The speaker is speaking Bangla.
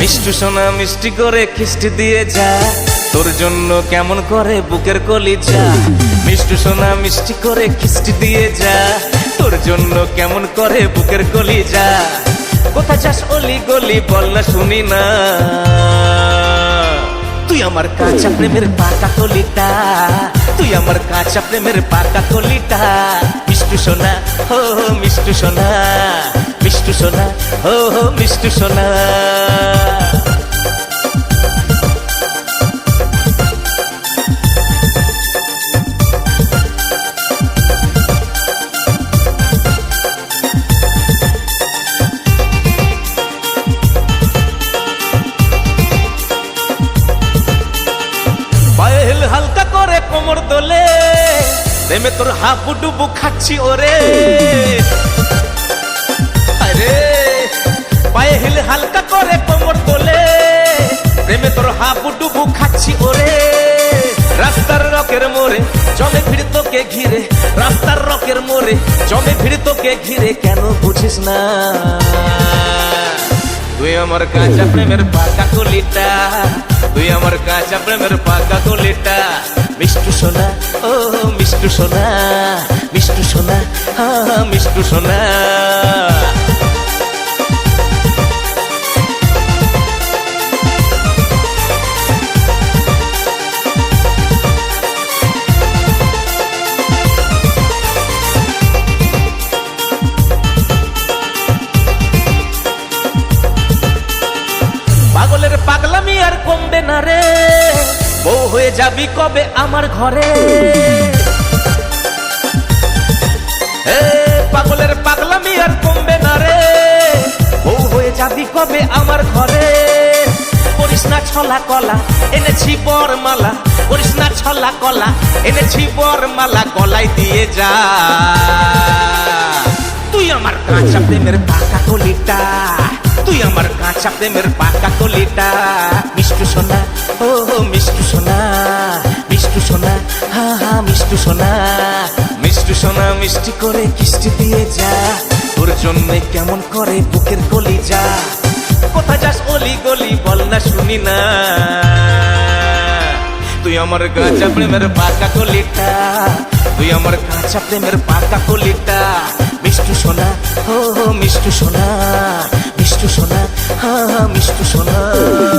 মিষ্টি সোনা মিষ্টি করে খিস্টি দিয়ে যা। তোর জন্য কেমন করে বুকের কলি যা মিষ্টি সোনা মিষ্টি করে খিস্টি দিয়ে যা। তোর জন্য কেমন করে বুকের কলি যা কোথায় যাস অলি গলি বল না শুনি না। তুই আমার কাঁচা প্রেমের পাকা কলিটা তুই আমার কাঁচা প্রেমের পাকা কলিটা মিষ্টু সোনা হো মিষ্টু সোনা। মিষ্টু সোনা হো হো মিষ্টু সোনা। কোমর দোলে প্রেমে তোর হাবু ডুবু খাচ্ছি ওরে। প্রেমে তোর হাবু ডুবু খাচ্ছি ওরে। রাস্তার রকের মোড়ে, জমে ভিড় তোকে ঘিরে। রাস্তার রকের মোড়ে, জমে ভিড় তোকে ঘিরে, কেন বুঝিস না? তুই আমার কাঁচা প্রেমের পাকা কলিটা, তুই আমার কাঁচা প্রেমের পাকা কলিটা। মিষ্টু সোনা, ও মিষ্টু সোনা মিষ্টু সোনা হা, মিষ্টু সোনা। পাগলের পাগলামি আর কমবে না রে। বউ হয়ে যাবি কবে আমার ঘরে। পাগলের পাগলামি আর কমবে না রে। বউ হয়ে যাবি কবে আমার ঘরে। করিস না ছলা কলা, এনেছি বর মালা না ছলা কলা, এনেছি দিয়ে যা। তুই আমার কাঁচা প্রেমের পাকা কলিটা, তুই আমার কাঁচা প্রেমের পাকা কলিটা। মিষ্টু সোনা, ও মিষ্টু সোনা মিষ্টু সোনা, হা হা, মিষ্টু সোনা। মিষ্টু সোনা, মিষ্টি করে কিস্তি দিয়ে যা। তোর জন্য কেমন করে বুকের কলি যা কোথায় যাস অলি গলি, বল না শুনি না। তুই আমার কাঁচা প্রেমের পাকা কলিটা। তুই আমার কাঁচা প্রেমের পাকা কলিটা। মিষ্টু সোনা হো মিষ্টু সোনা। মিষ্টু সোনা।